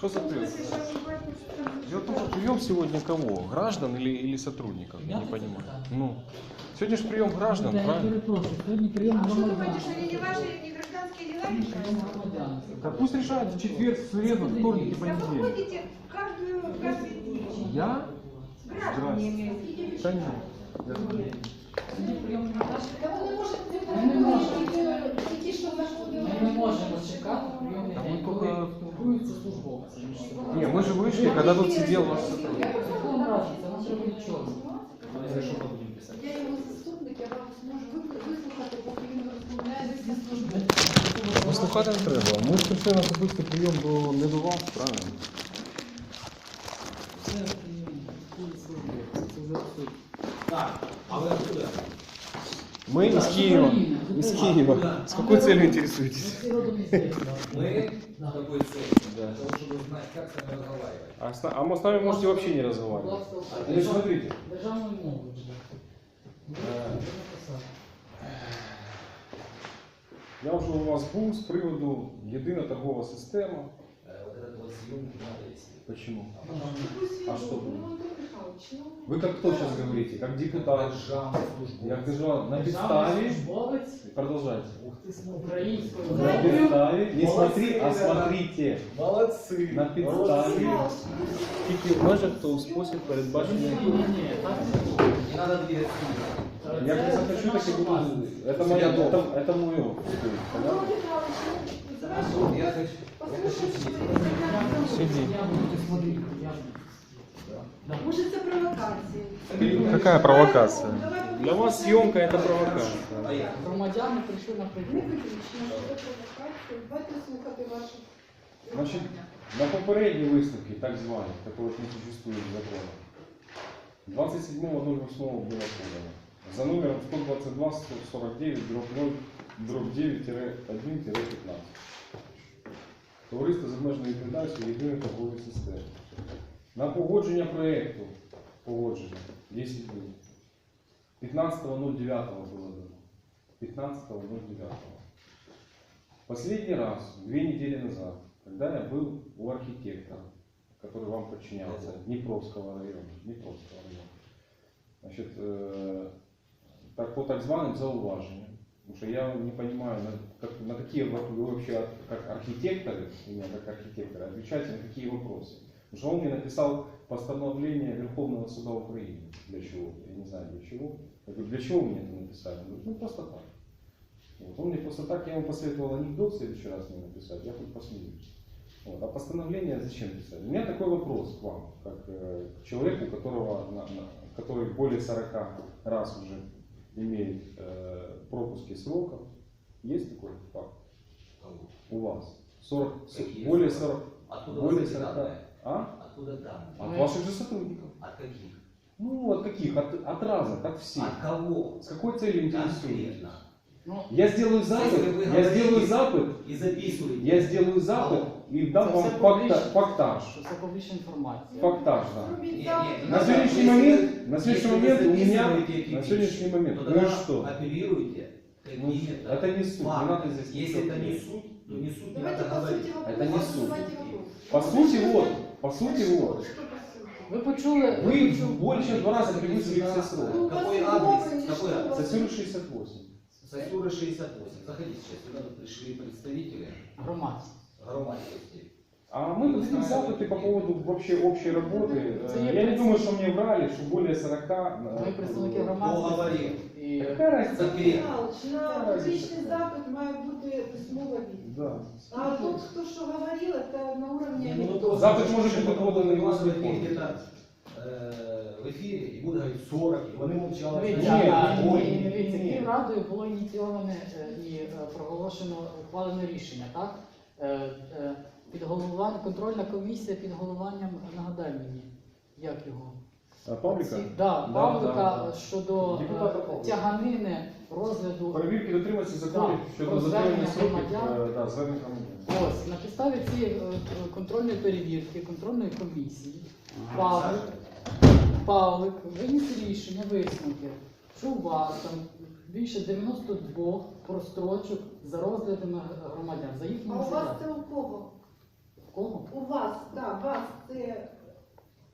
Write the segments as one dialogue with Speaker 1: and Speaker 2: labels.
Speaker 1: Что за прием? Дело в том, что прием сегодня кого? Граждан или, или сотрудников? Я не понимаю. Ну, сегодня же прием граждан,
Speaker 2: Я
Speaker 1: правильно?
Speaker 2: перепрошую, сьогодні прийом
Speaker 3: А что
Speaker 2: громадян.
Speaker 3: думаете, что они не ваши, не гражданские дела
Speaker 2: Прийом
Speaker 3: решают?
Speaker 2: громадян.
Speaker 1: Да пусть решают в четверг, в среду, вторник и
Speaker 3: Да вы
Speaker 1: понедельник.
Speaker 3: ходите каждую, каждый день.
Speaker 1: Я?
Speaker 3: Граждане имеют.
Speaker 1: Да нет.
Speaker 2: Сьогодні прийом громадян.
Speaker 4: Та вони можуть
Speaker 2: Ми не можемо.
Speaker 4: ті, ті, що заходили.
Speaker 2: Ми не можемо чекати прийомний
Speaker 1: Та ми
Speaker 2: день, коли
Speaker 1: тільки-
Speaker 2: спілкуються службовці між собою.
Speaker 1: Не, мы же вышли, когда тут сидел ваш сотрудник.
Speaker 2: Яка вам разниця? Нам треба нічого.
Speaker 4: Я його заступник, я вам зможу ви- вислухати, поки він розмовляє зі служби.
Speaker 1: Послухати не треба. Ми ж прийшли на особистий прийом до, не до вас, правильно?
Speaker 2: Це прийом, коли службовці, це вже суть.
Speaker 5: Так, а вы откуда?
Speaker 1: Мы из
Speaker 2: С
Speaker 1: Киева.
Speaker 2: Украины.
Speaker 1: Из
Speaker 2: Откуда?
Speaker 1: Киева. С какой целью интересуетесь?
Speaker 2: Ми всі родом із Києва.
Speaker 5: Мы
Speaker 2: Да.
Speaker 5: с такой целью, для того, чтобы знать, как с вами разговаривать.
Speaker 1: А с, на- а мы с нами можете вообще не
Speaker 2: Будь
Speaker 1: разговаривать.
Speaker 2: ласка,
Speaker 1: Значит, смотрите.
Speaker 2: Державною мовою буде.
Speaker 1: Е.
Speaker 2: Написати.
Speaker 1: Я вже у вас був з приводу єдина торгова система.
Speaker 5: Э, Вот этот вот съемник надо вести.
Speaker 1: Почему?
Speaker 5: А потом
Speaker 1: А что
Speaker 4: Ну,
Speaker 1: было?
Speaker 4: Антон Михайлович, ну,
Speaker 1: Ви як хто зараз говорите? Як депутат?
Speaker 5: державную службу.
Speaker 1: Як держава на
Speaker 2: Державний
Speaker 1: підставі?
Speaker 2: службовець
Speaker 1: Продовжайте.
Speaker 5: Ух ты,
Speaker 2: українською
Speaker 1: На
Speaker 2: мовою.
Speaker 1: підставі. Не
Speaker 5: Молодці,
Speaker 1: смотри, а
Speaker 5: ребята.
Speaker 1: смотрите.
Speaker 5: Молодцы.
Speaker 1: На підставі. Тільки в межах того спосіб
Speaker 2: Ні,
Speaker 1: передбачений.
Speaker 2: ні, ні, ні, так не буде.
Speaker 5: Не надо двигаться.
Speaker 1: Я
Speaker 2: Це-
Speaker 1: как
Speaker 2: це
Speaker 1: захочу,
Speaker 2: наша
Speaker 1: так и буду.
Speaker 2: власність.
Speaker 1: Это мое, это, это мое.
Speaker 4: Антон
Speaker 1: Понятно?
Speaker 4: Михайлович, ну, знаєш,
Speaker 5: Вот я хочу.
Speaker 4: послухай, що
Speaker 1: Сиди.
Speaker 3: Може це провокація?
Speaker 1: Какая провокация?
Speaker 3: Давай
Speaker 1: Для вас съемка это провокация.
Speaker 5: Поехали.
Speaker 2: Громадяни прийшли на
Speaker 4: Не
Speaker 2: прийом.
Speaker 4: виключно, що це провокація. Давайте слухати ваші.
Speaker 1: Значит, на попередній виставці, так звані, которых не существует закона, 27.08 было подано. За номером 122 149 дробь 0 дробь 9-1-15. Товариство з обмеженою відповідальністю єдиної торгової системи. На погодження проєкту погодження 10 днів. 15.09 було дано. 15.09. Последний раз, две недели назад, когда я был у архитектора, который вам подчинялся, Днепровского района, Днепровского района, значит, э, так, по так званым зауважениям, потому что я не понимаю, на, как- на какие вы вы вообще, как архитекторы, меня как архитектора, отвечаете на какие вопросы. Потому что он мне написал постановление Верховного суда Украины. Для чего? Я не знаю для чего. Я говорю, для чего вы мне это написали? Он говорит, ну просто так. Вот. Он мне просто так, я ему посоветовал анекдот в следующий раз мне написать, я хоть посмеюсь. Вот. А постановление зачем писать? У меня такой вопрос к вам, как э, к человеку, которого, на- на- который более 40 раз уже имеет э, пропуски сроков. Есть такой факт у вас? 40,
Speaker 5: Какие
Speaker 1: более
Speaker 5: сроки?
Speaker 1: 40,
Speaker 5: Откуда
Speaker 1: более
Speaker 5: вы эти
Speaker 1: 40,
Speaker 5: данные?
Speaker 1: а?
Speaker 5: Откуда данные?
Speaker 1: От ваших же сотрудников.
Speaker 5: От каких?
Speaker 1: Ну, от каких? От, от разных, от всех.
Speaker 5: От кого?
Speaker 1: С какой целью интересуетесь?
Speaker 5: Конкретно.
Speaker 2: Ну,
Speaker 1: Я сделаю запит,
Speaker 5: Если вы
Speaker 1: я
Speaker 5: говорите-
Speaker 1: сделаю запит,
Speaker 5: И записывайте.
Speaker 1: я сделаю запит и дам
Speaker 2: Це
Speaker 1: вам
Speaker 2: все
Speaker 1: факта,
Speaker 2: публічно.
Speaker 1: фактаж.
Speaker 2: що це публічна інформація.
Speaker 1: Фактаж, да.
Speaker 4: Робіть
Speaker 5: Не,
Speaker 4: так.
Speaker 5: не,
Speaker 1: На
Speaker 5: надо-
Speaker 1: сегодняшний
Speaker 5: если
Speaker 1: момент,
Speaker 5: вы-
Speaker 1: на сегодняшний
Speaker 5: если вы
Speaker 1: момент у меня,
Speaker 5: записываете эти
Speaker 1: на
Speaker 5: вещи,
Speaker 1: сегодняшний момент,
Speaker 5: то
Speaker 1: ну и
Speaker 5: тогда
Speaker 1: что?
Speaker 5: апеллируйте
Speaker 1: Ну,
Speaker 5: какими-то
Speaker 1: это не суд, не
Speaker 5: фактами.
Speaker 1: надо здесь
Speaker 5: Если
Speaker 1: ничего
Speaker 5: это не
Speaker 1: говорить.
Speaker 5: суд, то не суд, не
Speaker 4: Давайте
Speaker 5: надо
Speaker 4: по
Speaker 5: говорить.
Speaker 4: суті
Speaker 1: Это не
Speaker 4: вопросу.
Speaker 1: суд.
Speaker 4: Задавайте вопрос.
Speaker 1: По сути, вот, по сути, вот.
Speaker 4: Що по суті?
Speaker 2: Ви почули?
Speaker 1: Вы
Speaker 2: почули-
Speaker 1: больше в два раза превысили все сроки.
Speaker 4: Ну,
Speaker 5: Какой
Speaker 4: у вас
Speaker 5: адрес?
Speaker 4: умовлені,
Speaker 5: Какой
Speaker 4: що у
Speaker 5: адрес?
Speaker 4: вас?
Speaker 1: Сосюра 68.
Speaker 5: Сосюра 68. Заходите сейчас. Сюда пришли представители
Speaker 2: Громадськість.
Speaker 5: громадскости.
Speaker 1: А мы дадим запыты по поводу вообще общей работы.
Speaker 2: Это
Speaker 1: Э,
Speaker 2: я
Speaker 1: Я не
Speaker 2: представ-
Speaker 1: думаю, что мне врали, что более 40...
Speaker 2: Ми
Speaker 1: э,
Speaker 2: представники
Speaker 5: говорив?
Speaker 2: громадськості. І
Speaker 1: Какая разница?
Speaker 5: Конкретно.
Speaker 4: Михайлович, на публічний запит має бути письмова відповідь.
Speaker 1: Да.
Speaker 4: А тут хто що говорив, це на уровні
Speaker 5: Ну,
Speaker 4: анекдота.
Speaker 1: Запад может быть подан на
Speaker 5: у вас
Speaker 1: его
Speaker 5: возьми
Speaker 1: телефон.
Speaker 5: где-то э, в эфире и буду говорить 40, и вони мовчали.
Speaker 2: Дивіться,
Speaker 1: Ні,
Speaker 2: а,
Speaker 1: ні,
Speaker 2: ні,
Speaker 1: ні,
Speaker 2: дивіться,
Speaker 1: ні.
Speaker 2: Київрадою було ініційоване е, і е, проголошено ухвалене рішення, так? Е, е, Під головуванням, контрольна комісія під головуванням, нагадай мені, як його?
Speaker 1: А, Павлика?
Speaker 2: Ці- Да,
Speaker 1: Да,
Speaker 2: Павлика
Speaker 1: да, да.
Speaker 2: щодо
Speaker 1: Депутата
Speaker 2: е,
Speaker 1: Павлика.
Speaker 2: тяганини розгляду.
Speaker 1: Перевірки дотримуються законів
Speaker 2: Так,
Speaker 1: щодо
Speaker 2: про
Speaker 1: затримання сроків
Speaker 2: громадян.
Speaker 1: е, да, громадян.
Speaker 2: Ось на підставі цієї е, контрольної перевірки, контрольної комісії, Павлик, Павлик виніс рішення висновки, що у вас там більше 92 прострочок за розглядами громадян, за
Speaker 4: А
Speaker 2: їхніми
Speaker 4: у вас
Speaker 2: заявами.
Speaker 4: це у кого?
Speaker 2: Кого?
Speaker 4: У вас, так, вас це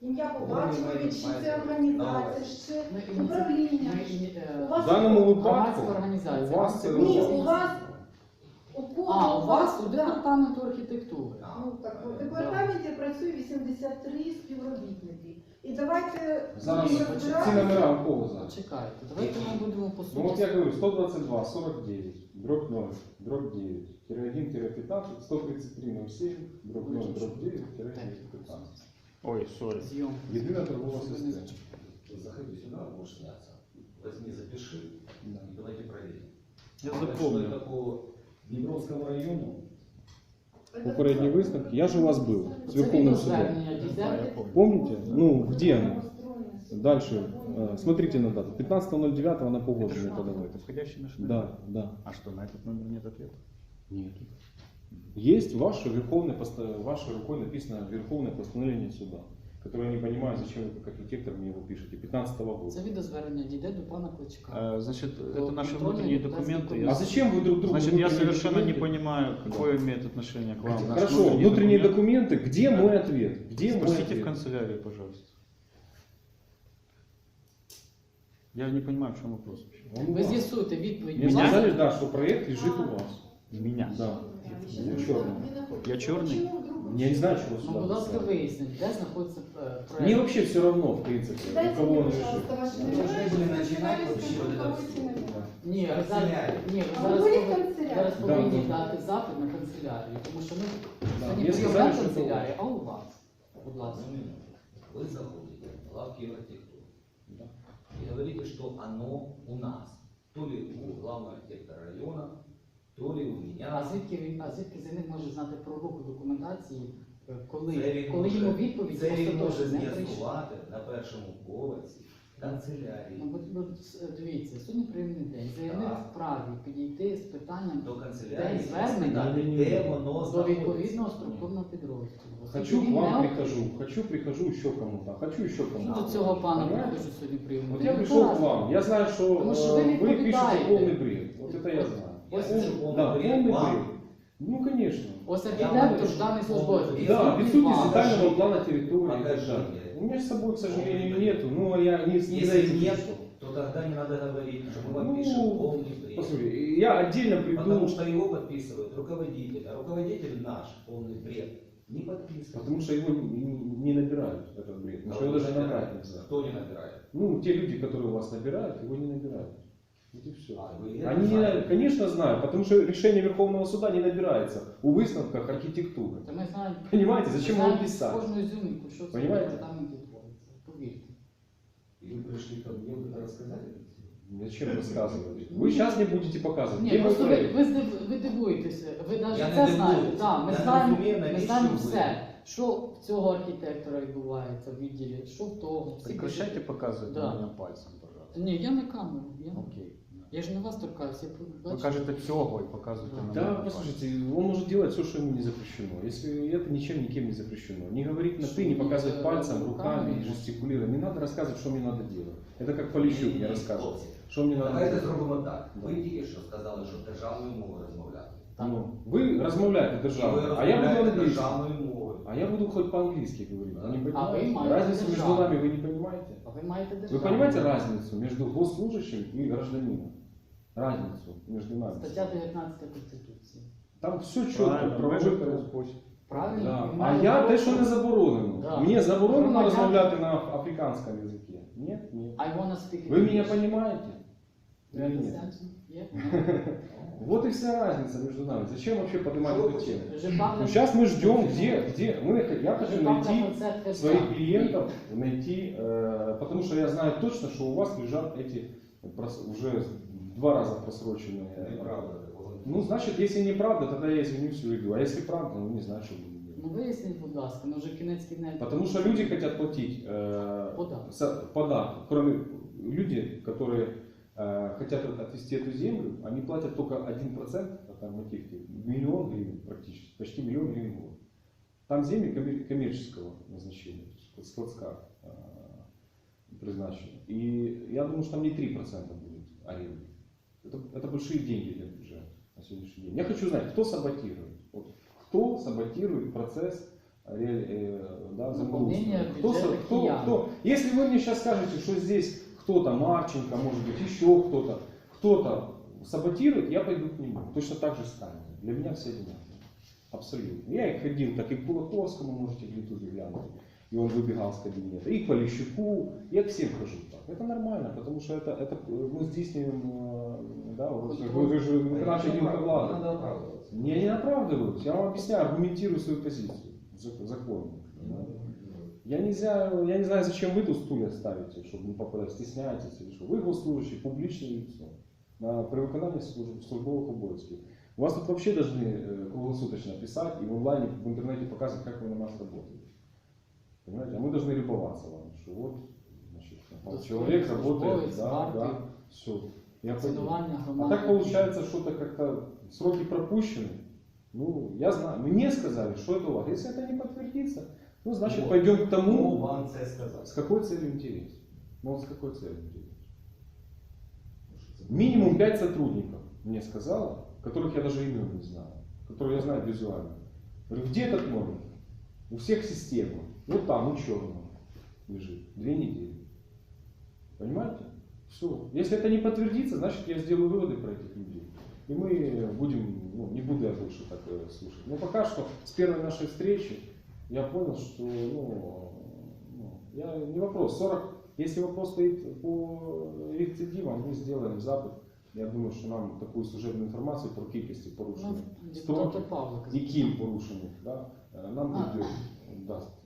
Speaker 4: ім'я по
Speaker 5: Вони
Speaker 4: батькові, чи це організація, чи це управління.
Speaker 2: е,
Speaker 4: У вас
Speaker 1: В даному випадку
Speaker 2: Громадська організація.
Speaker 1: у вас це
Speaker 4: Ні, у вас у кого
Speaker 2: А, у вас у
Speaker 4: да.
Speaker 2: департаменту архітектури.
Speaker 4: Ну так, у департаменті працює 83 співробітники. І давайте
Speaker 1: Зараз
Speaker 4: будемо
Speaker 1: ці
Speaker 4: розбиратися.
Speaker 1: номера у кого зараз?
Speaker 2: Почекайте, давайте ми будемо по
Speaker 1: Ну вот
Speaker 2: суті.
Speaker 1: я говорю, 122, 49, дробь 0, дробь 9, тире 1, тире 15, 133, 07, дробь 0, дробь 9, тире 15.
Speaker 6: Ой, сори.
Speaker 2: Зйом.
Speaker 1: Єдина торгова система.
Speaker 5: Заходи сюда, можешь сняться. Возьми, запиши.
Speaker 1: Да.
Speaker 5: И давайте проверим.
Speaker 6: Я
Speaker 5: Что
Speaker 6: запомнил.
Speaker 5: это по Днепровскому району?
Speaker 1: Попередній виставки, я ж у вас був з
Speaker 2: Це
Speaker 1: Верховним судом.
Speaker 2: відеозвернення
Speaker 6: Да,
Speaker 2: дійде.
Speaker 6: я помню.
Speaker 1: Помните? Ну, где оно? Дальше, э, смотрите на дату. 15.09 на полгода мне подавали.
Speaker 6: Это входящий наш номер?
Speaker 1: Да, да.
Speaker 6: А что, на этот номер нет ответа?
Speaker 1: Нет. Есть ваше, верховное, поста- вашей рукой написано Верховное постановление суда, которое я не понимаю, зачем вы как архитектор мне его пишете. 15 года.
Speaker 2: Це відеозвернення дійде до пана Кличка.
Speaker 6: Э, Значит,
Speaker 2: То
Speaker 6: это наши
Speaker 2: контрольные
Speaker 6: внутренние
Speaker 2: депутатские
Speaker 6: документы.
Speaker 2: комиссии.
Speaker 1: А зачем вы друг другу
Speaker 6: Значит, я
Speaker 1: внутренние
Speaker 6: совершенно не
Speaker 1: документы?
Speaker 6: понимаю, какое имеет отношение к вам. наш
Speaker 1: Хорошо, внутренние
Speaker 6: документ.
Speaker 1: документы, где мой ответ? Где мой
Speaker 6: Спросите в
Speaker 1: ответ?
Speaker 6: канцелярии, пожалуйста. Я не понимаю, в чем вопрос. вообще.
Speaker 1: Он у
Speaker 2: Ви
Speaker 1: вас.
Speaker 2: з'ясуйте відповідь.
Speaker 1: Мне
Speaker 2: будь ласка.
Speaker 1: сказали, да, что проект лежит у вас.
Speaker 6: Меня.
Speaker 1: Да. Ну, черный.
Speaker 6: Я черный?
Speaker 1: Я не знаю, чего
Speaker 2: Ну,
Speaker 1: сюда.
Speaker 2: будь ласка,
Speaker 1: написали.
Speaker 2: виясніть, де знаходиться е, проект.
Speaker 1: Мне вообще все равно, в принципе, у
Speaker 4: Дайте
Speaker 1: кого
Speaker 4: мне,
Speaker 1: он
Speaker 4: пожалуйста,
Speaker 1: лежит.
Speaker 4: ваши
Speaker 5: Мы
Speaker 4: номера,
Speaker 5: должны были
Speaker 4: чтобы
Speaker 5: начинать
Speaker 4: я
Speaker 5: вообще вот это
Speaker 4: кого
Speaker 5: всё.
Speaker 4: эти номера.
Speaker 2: Ні, ви зараз,
Speaker 5: Канцелярія.
Speaker 2: ні, ви
Speaker 4: А
Speaker 2: зараз,
Speaker 4: ви
Speaker 2: повинні-
Speaker 4: канцелярія?
Speaker 2: зараз
Speaker 1: Да,
Speaker 2: повинні
Speaker 1: да.
Speaker 2: дати запит на канцелярію, тому що ми
Speaker 1: Да,
Speaker 2: сьогодні
Speaker 1: мне
Speaker 2: прийом
Speaker 1: сказали,
Speaker 2: на
Speaker 1: что это у
Speaker 2: канцелярію,
Speaker 1: вас.
Speaker 2: а у вас. Будь ласка.
Speaker 5: Одну минуту. Вы заходите в лавки архитектуры
Speaker 1: Да.
Speaker 5: и говорите, что оно у нас. То ли у главного архитектора района, то ли у
Speaker 2: А
Speaker 5: меня.
Speaker 2: звідки він, а звідки за ним може знати про руку документації, е, коли,
Speaker 5: Це він
Speaker 2: коли
Speaker 5: може-
Speaker 2: йому відповідь
Speaker 5: Це він може
Speaker 2: остаточно не прийшла?
Speaker 5: з'ясувати на першому поверсі канцелярії
Speaker 2: Ну, бо- бо, с- дивіться, сьогодні прийомний день. Заявник
Speaker 5: Так.
Speaker 2: вправі підійти з питанням
Speaker 5: до канцелярії,
Speaker 2: День звернення
Speaker 5: спитати,
Speaker 1: Ні-ні-ні.
Speaker 5: де воно
Speaker 2: до
Speaker 5: знаходиться.
Speaker 2: відповідного структурного підрозділу.
Speaker 1: Хочу
Speaker 2: Оскільки
Speaker 1: к
Speaker 2: він
Speaker 1: вам
Speaker 2: не
Speaker 1: прихожу, хочу прихожу еще кому-то, хочу еще
Speaker 2: Ну,
Speaker 1: кому-то.
Speaker 2: До цього пана
Speaker 1: Понимаете?
Speaker 2: приходжу сьогодні прийомний
Speaker 1: Вот
Speaker 2: день.
Speaker 1: я
Speaker 2: Ну,
Speaker 1: пришел к
Speaker 2: класно.
Speaker 1: вам, я знаю, что
Speaker 2: Потому что
Speaker 1: э,
Speaker 2: вы
Speaker 1: вы пишете
Speaker 2: відповідаєте.
Speaker 1: полный бред. Вот это я знаю.
Speaker 5: Я
Speaker 2: Ось
Speaker 5: пишу
Speaker 2: це-
Speaker 5: полный
Speaker 1: Да,
Speaker 5: бред
Speaker 1: полный
Speaker 5: вам.
Speaker 1: бред. Ну, конечно.
Speaker 2: Ось
Speaker 5: Я
Speaker 2: архітектор
Speaker 5: вам
Speaker 2: даний
Speaker 5: пишу,
Speaker 2: службовець.
Speaker 5: повний
Speaker 1: Да,
Speaker 2: Відсутній
Speaker 1: відсутність
Speaker 2: вам.
Speaker 1: детального плана территории и так
Speaker 5: Покажите.
Speaker 1: далее. У меня с собой, к сожалению, нету, но я не, не
Speaker 5: Если
Speaker 1: зайду.
Speaker 5: нет, то тогда не надо говорить, что мы вам пишем
Speaker 1: Ну,
Speaker 5: полный бред.
Speaker 1: послушай, я отдельно приду,
Speaker 5: Потому что его подписывает руководитель, а руководитель наш полный бред не подписывает.
Speaker 1: потому что его не, не набирают, этот бред. Потому что его даже набрать нельзя.
Speaker 5: Кто не набирает?
Speaker 1: Ну, те люди, которые вас набирают, его не набирают. Вот и все.
Speaker 5: А, вы это
Speaker 1: Они,
Speaker 5: знаете?
Speaker 1: конечно, знают, потому что решение Верховного суда не набирается у выставках архитектуры.
Speaker 2: Та ми знаємо,
Speaker 1: Понимаете, зачем
Speaker 2: ми
Speaker 1: вам
Speaker 2: знаємо
Speaker 1: писать?
Speaker 2: Кожну зюминку, що це
Speaker 1: Понимаете?
Speaker 2: департамент відбувається. Повірте.
Speaker 5: И вы пришли ко мне, вы это рассказали?
Speaker 1: Зачем рассказывать? Вы сейчас не будете показывать.
Speaker 2: Ні,
Speaker 1: Где мой
Speaker 2: просто ви,
Speaker 1: проект?
Speaker 2: ви, здив- ви дивуєтеся, ви навіть
Speaker 5: Я не
Speaker 2: це знаєте.
Speaker 5: дивуюсь.
Speaker 2: Так, ми
Speaker 5: Я не
Speaker 2: знаємо,
Speaker 5: розумію,
Speaker 2: ми
Speaker 5: навіщо
Speaker 2: знаємо
Speaker 5: ви.
Speaker 2: все, що в цього архітектора відбувається в відділі, що в того. Всі
Speaker 6: Прекращайте
Speaker 2: кажуть-
Speaker 6: показывать
Speaker 2: Да.
Speaker 6: на меня пальцем, пожалуйста.
Speaker 2: Ні, я не камеру. Я,
Speaker 6: Окей.
Speaker 2: я ж не вас торкаюся, я
Speaker 6: Вы
Speaker 2: бачу.
Speaker 6: кажете цього и показываете на
Speaker 1: Да,
Speaker 6: меня пальцем.
Speaker 1: послушайте, он может делать все, что ему не запрещено. Если это ничем никем не запрещено. Не говорить на ты, не показывать пальцем, руками и жестикулировать. Не надо рассказывать, что мне надо делать. Это как Полищук мне рассказывал.
Speaker 5: Хлопці,
Speaker 1: Что мне надо
Speaker 5: Давайте
Speaker 1: делать.
Speaker 5: зробимо так.
Speaker 1: Да.
Speaker 5: Ви тільки що сказали, що державною мовою розмовляти.
Speaker 1: Ну, вы размовляете
Speaker 5: І ви
Speaker 1: державно, а я буду
Speaker 5: розмовляєте
Speaker 1: английский.
Speaker 5: державною мовою.
Speaker 1: А я буду хоть по-английски говорить. Вы не
Speaker 2: А вы
Speaker 1: понимаете?
Speaker 2: маете
Speaker 1: Разницу между
Speaker 2: державу.
Speaker 1: нами вы не понимаете?
Speaker 2: А ви маєте
Speaker 1: Вы
Speaker 2: державу.
Speaker 1: понимаете разницу между госслужащим и гражданином? Разницу между нами.
Speaker 2: Стаття 19 Конституції.
Speaker 1: Там все четко,
Speaker 6: Правильно,
Speaker 1: правовой
Speaker 6: между
Speaker 1: порядок.
Speaker 6: спосіб.
Speaker 2: Правильно?
Speaker 1: Да.
Speaker 2: Ви
Speaker 1: А
Speaker 2: маєте
Speaker 1: я
Speaker 2: право-
Speaker 1: те, що не заборонено.
Speaker 2: Да.
Speaker 1: Мені заборонено
Speaker 2: Громадян-
Speaker 1: розмовляти на африканському язикі? Ні, ні.
Speaker 2: I wanna speak
Speaker 1: Вы меня
Speaker 2: English.
Speaker 1: понимаете?
Speaker 2: You
Speaker 1: Или нет?
Speaker 2: understand me? Yeah?
Speaker 1: Вот и вся разница между нами. Зачем вообще поднимать эту тему?
Speaker 2: Je parle-
Speaker 1: Ну, сейчас мы ждем, где, где. Мы, я
Speaker 2: je
Speaker 1: хочу
Speaker 2: parle
Speaker 1: найти
Speaker 2: français très
Speaker 1: своих
Speaker 2: bien.
Speaker 1: клиентов, найти, э, потому что я знаю точно, что у вас лежат эти прос- уже два раза просроченные.
Speaker 5: Неправда такого.
Speaker 1: Ну, значит, если неправда, тогда я извинюсь и уйду. А если правда, ну не знаю, что буду делать.
Speaker 2: Ну виясніть, будь ласка, ну вже кінець кінець.
Speaker 1: Потому что люди хотят платить э,
Speaker 2: Податок.
Speaker 1: со- податок. Кроме люди, которые э, хотят от- отвести эту землю, они платят только 1% от нормативки, миллион гривен практически, почти миллион гривен в год. Там земли коммер- коммерческого назначения, то есть складская э, призначена. И я думаю, что там не 3% будет аренды. Это, это большие деньги для бюджета на сегодняшний день. Я хочу знать, кто саботирует. Вот, кто саботирует процесс ре- э, да, землеустройства? Кто, кто, кто? Если вы мне сейчас скажете, что здесь кто-то, Марченко, может быть, еще кто-то, кто-то саботирует, я пойду к нему. Точно так же с камерой. Для меня все одинаково. Абсолютно. Я и ходил, так и к Кулаковскому можете в Ютубе глянуть И он выбегал с кабинета. И к Полищуку. Я к всем хожу так. Это нормально, потому что это, это э, мы здійснюємо, э, да, вот, вы, вы же виконавча гілка влади.
Speaker 5: Надо оправдываться.
Speaker 1: Не, я не оправдываюсь, я вам объясняю, аргументирую свою позицию зак- законно. Я не, знаю, я не знаю, зачем вы тут стулья ставите, чтобы не попадать, стесняетесь или что. Вы госслужащий, публичное лицо на, при виконанні служб, службових обов'язків. У вас тут вообще должны э, круглосуточно писать и в онлайне, в интернете показывать, как вы на нас работаете. Понимаете? А мы должны любоваться вам, что вот, значит, человек работает, да, да, все. Я А так получается, что-то как-то сроки пропущены. Ну, я знаю, мне сказали, что это у вас. Если это не подтвердится, ну, значит,
Speaker 5: Вот.
Speaker 1: пойдем к тому,
Speaker 5: вам це сказав?
Speaker 1: с какой целью интерес. Ну, вот с какой целью интерес. Минимум 5 сотрудников мне сказала, которых я даже имен не знаю, которые я знаю визуально. Говорю, где этот номер? У всех система. Вот там, у черного лежит. Две недели. Понимаете? Все. Если это не подтвердится, значит я сделаю выводы про этих людей. И мы будем, ну, не буду я больше так э, слушать. Но пока что с первой нашей встречи я понял, что, ну, ну, я, не вопрос, 40, если вопрос стоит по рецидивам, мы сделаем запад. Я думаю, що нам таку служебну інформацію про кількості порушень
Speaker 2: Ну,
Speaker 1: строки
Speaker 2: депутата Павлика.
Speaker 1: і ким порушених, да, е, нам
Speaker 2: А.
Speaker 1: буде дасть департамент. без проблем.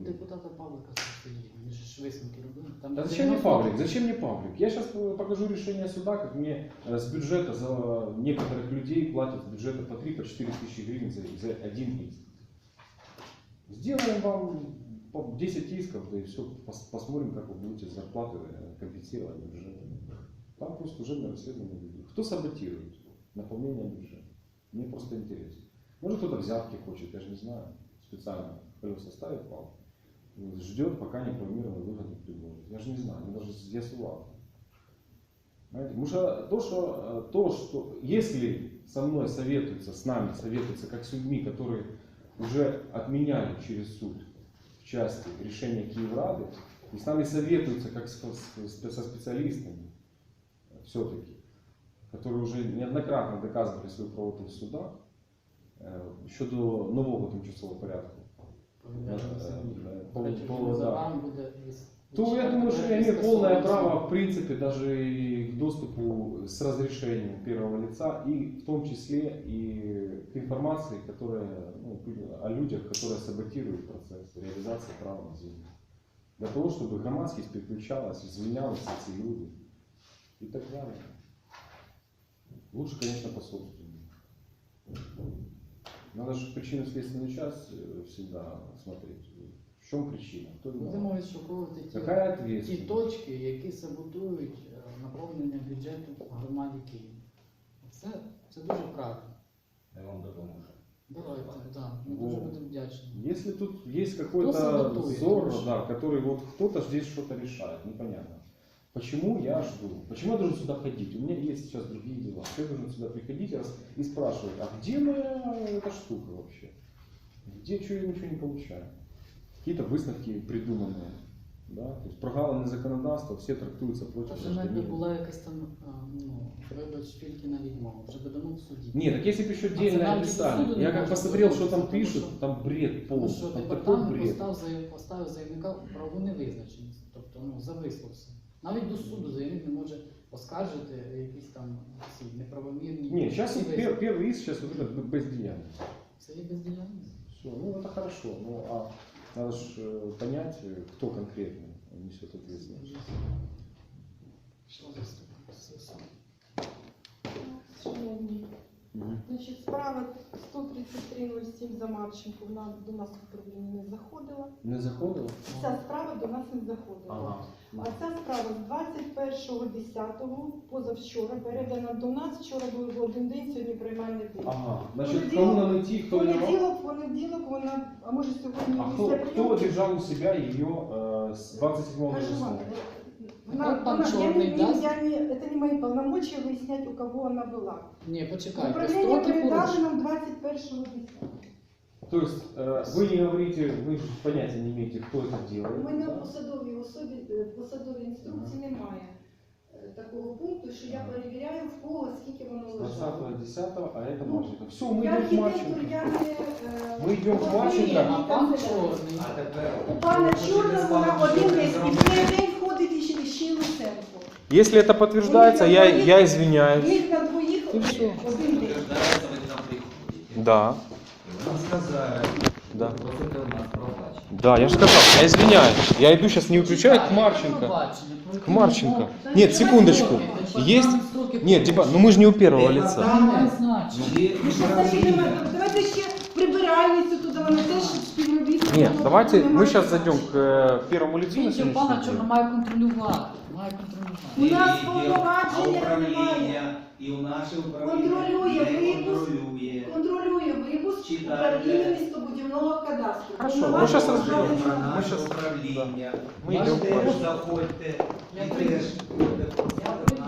Speaker 2: Депутата Павлика. Він же висновки. Там
Speaker 1: Да зачем мне
Speaker 2: 90
Speaker 1: паблик? Зачем мне паблик? Я сейчас покажу решение суда, как мне э, с бюджета за некоторых людей платят с бюджета по 3 по 4 тысячи гривен за, за один иск. Сделаем вам по 10 исков, да и все, посмотрим, как вы будете зарплаты э, компенсировать бюджет. Там пусть служебное расследование ведут. Кто саботирует наполнение бюджета? Мне просто интересно. Может кто-то взятки хочет, я же не знаю. Специально колеса ставит палку ждет, пока непланированную выгоду предложит. Я же не знаю, я даже здесь увал. Понимаете? Потому что то, что, э, то, что если со мной советуются, с нами советуются, как с людьми, которые уже отменяли через суд в части решения Киеврады, и с нами советуются как с- с- со специалистами все-таки, которые уже неоднократно доказывали свою правоту в судах, е, щодо нового тимчасового порядку.
Speaker 2: Буде
Speaker 1: То я думаю, что я имею полное право, в принципе, даже и к доступу с разрешением первого лица, и в том числе и к информации, которая, ну, о людях, которые саботируют процесс реализации права на землю. Для того, чтобы громадскость переключалась, извинялась эти люди и так далее. Лучше, конечно, по собственному. Надо же причинно-следственный час э, всегда смотреть. В чем причина? Кто виноват?
Speaker 2: Будемо відшуковувати ті,
Speaker 1: Какая
Speaker 2: ті
Speaker 1: ответственность?
Speaker 2: точки, які саботують е, наповнення бюджету громаді Києва. Це, це дуже правильно.
Speaker 5: Я вам допоможу.
Speaker 2: Давайте, да, ми
Speaker 1: Во.
Speaker 2: дуже будемо вдячні.
Speaker 1: Если тут есть какой-то
Speaker 2: саботует,
Speaker 1: взор,
Speaker 2: потому что-
Speaker 1: да, который вот кто-то здесь что-то решает, непонятно. Почему я жду? Почему я должен сюда ходить? У меня есть сейчас другие дела. Я должен сюда приходить и раз- и спрашивать, а где моя эта штука вообще? Где что я ничего не получаю? Какие-то выставки придуманные. Да? То есть прогалины законодавства все трактуются против
Speaker 2: Та вже навіть
Speaker 1: гражданина.
Speaker 2: була якась там, а, ну, вибач, тільки на відмову, вже би давно в суді.
Speaker 1: Нет, так если бы еще
Speaker 2: А
Speaker 1: отдельно
Speaker 2: цена
Speaker 1: описали.
Speaker 2: суду не
Speaker 1: Я как
Speaker 2: может
Speaker 1: посмотрел,
Speaker 2: быть,
Speaker 1: что там
Speaker 2: потому
Speaker 1: пишут,
Speaker 2: что-
Speaker 1: там бред
Speaker 2: Тому
Speaker 1: полный.
Speaker 2: що
Speaker 1: Там такой
Speaker 2: департамент
Speaker 1: бред.
Speaker 2: постав, заяв- поставив заявника в правову невизначеність, тобто ну, завислився. Навіть до суду заявник не може оскаржити якісь там ці неправомірні.
Speaker 1: Не, сейчас
Speaker 2: ці
Speaker 1: вот
Speaker 2: висновки.
Speaker 1: пер- первый иск сейчас вот это б- бездеяние.
Speaker 2: Це є бездіяльність.
Speaker 1: Все, ну это хорошо. Ну а надо же понять, э, кто конкретно несет ответственность.
Speaker 2: Що заступник? Все, все.
Speaker 4: Шановні,
Speaker 1: Мгм.
Speaker 4: значить, справа 13307 за Марченко вона до нас в управління не заходила.
Speaker 1: Не заходил?
Speaker 4: Ця справа до нас не заходила.
Speaker 1: Ага.
Speaker 4: А ця справа з 21.10 позавчора передана до нас. Вчора був один день, сьогодні приймальний день.
Speaker 1: Ага. Значит,
Speaker 4: Понеділок-
Speaker 1: кому нам идти, кто виноват?
Speaker 4: Понеділок, понеділок, вона, а може сьогодні
Speaker 1: А кто
Speaker 4: прийому?
Speaker 1: держал у себя ее э, с 27
Speaker 4: Кажу
Speaker 1: числа?
Speaker 4: Вона,
Speaker 2: Так, пан
Speaker 4: вона, я,
Speaker 2: Чорний
Speaker 4: не,
Speaker 2: даст?
Speaker 4: я не, это не мои полномочия выяснять, у кого она была.
Speaker 2: Ні, почекайте.
Speaker 4: Управління
Speaker 2: Строки
Speaker 4: передали
Speaker 2: порушені.
Speaker 4: нам 21 10.
Speaker 1: То есть э, вы не говорите, вы понятия не имеете, кто это
Speaker 4: У
Speaker 1: делает.
Speaker 4: мене в посадовій особі е, в посадовій інструкції немає е, такого пункту, що я перевіряю в кого скільки воно
Speaker 1: С
Speaker 4: лежало.
Speaker 1: 20 10 а это
Speaker 4: Ну,
Speaker 1: Марченко. Все, мы
Speaker 4: Я
Speaker 1: идем к
Speaker 4: архітектор,
Speaker 1: Марченко.
Speaker 4: я не е,
Speaker 1: Ми йдемо в Марченка.
Speaker 2: А пан Чорний.
Speaker 5: А тепер
Speaker 4: У пана
Speaker 5: ми
Speaker 4: Чорного
Speaker 5: хочемо з
Speaker 4: на
Speaker 5: паном
Speaker 4: один
Speaker 5: Чорним
Speaker 4: день і в
Speaker 5: зробити.
Speaker 4: цей день входить іще ще Луценко.
Speaker 1: Если это подтверждается, я, я извиняюсь.
Speaker 4: Їх на двоїх
Speaker 2: І все.
Speaker 4: один день.
Speaker 5: Утверждается, вы к нам приходите.
Speaker 1: Да,
Speaker 5: И Вам сказали,
Speaker 1: да.
Speaker 5: вот это у нас проплачено.
Speaker 1: Да, я же сказал, я извиняюсь. Я иду сейчас не выключаю к Марченко.
Speaker 2: Побачення, про
Speaker 1: К Марченко. Нет, секундочку.
Speaker 2: Давайте
Speaker 1: Есть?
Speaker 2: нам строки
Speaker 1: Нет, типа, ну мы же не у первого
Speaker 5: Э,
Speaker 1: лица.
Speaker 2: Це не значить.
Speaker 5: Є
Speaker 4: Ну, що значить
Speaker 5: управління.
Speaker 4: немає? Давайте ще прибиральницю туди, вона теж
Speaker 1: Ні,
Speaker 4: ну,
Speaker 1: давайте мы сейчас зайдем к э, первому лицу на
Speaker 2: Сергій
Speaker 1: сьогоднішній
Speaker 2: Павлович,
Speaker 1: день.
Speaker 2: має
Speaker 4: У нас повноваження немає.
Speaker 5: І у наше управління
Speaker 4: Контролює,
Speaker 5: не
Speaker 4: випуск.
Speaker 5: контролює.
Speaker 4: Контролює випуск
Speaker 5: Читайте.
Speaker 4: управління містобудівного кадастру.
Speaker 1: Хорошо, ми Повноваження
Speaker 4: щас
Speaker 1: розберемо.
Speaker 5: Ми
Speaker 4: Про
Speaker 5: наше
Speaker 1: щас- Я
Speaker 5: прийду,
Speaker 2: я прийду.